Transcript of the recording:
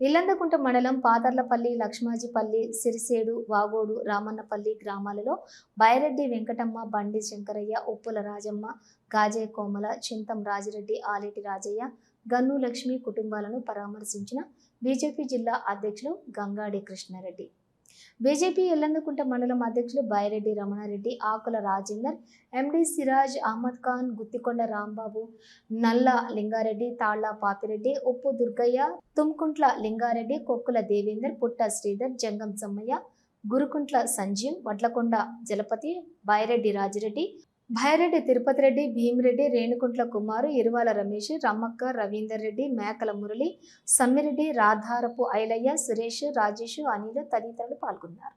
ఇల్లందకుంట మండలం పాతర్లపల్లి లక్ష్మాజీపల్లి సిరిసేడు వాగోడు రామన్నపల్లి గ్రామాలలో బైరెడ్డి వెంకటమ్మ బండి శంకరయ్య ఉప్పుల రాజమ్మ గాజే కోమల చింతం రాజిరెడ్డి ఆలేటి రాజయ్య గన్ను లక్ష్మి కుటుంబాలను పరామర్శించిన బీజేపీ జిల్లా అధ్యక్షులు గంగాడి కృష్ణారెడ్డి. బీజేపీ ఎల్లందుకుంట మండలం అధ్యక్షులు బైరెడ్డి రమణారెడ్డి ఆకుల రాజేందర్ ఎండి సిరాజ్ అహ్మద్ ఖాన్ గుత్తికొండ రాంబాబు నల్ల లింగారెడ్డి తాళ్ళ పాపిరెడ్డి ఉప్పు దుర్గయ్య తుమ్కుంట్ల లింగారెడ్డి కొక్కుల దేవేందర్ పుట్ట శ్రీధర్ జంగం సమ్మయ్య గురుకుంట్ల సంజీవ్ వడ్లకొండ జలపతి బైరెడ్డి రాజిరెడ్డి భైరెడ్డి తిరుపతి రెడ్డి భీమిరెడ్డి రేణుకుంట్ల కుమారు ఇరువాల రమేష్ రమ్మక్క రవీందర్ రెడ్డి మేకల మురళి సమ్మిరెడ్డి రాధారపు ఐలయ్య సురేష్ రాజేష్ అనిల్ తదితరులు పాల్గొన్నారు.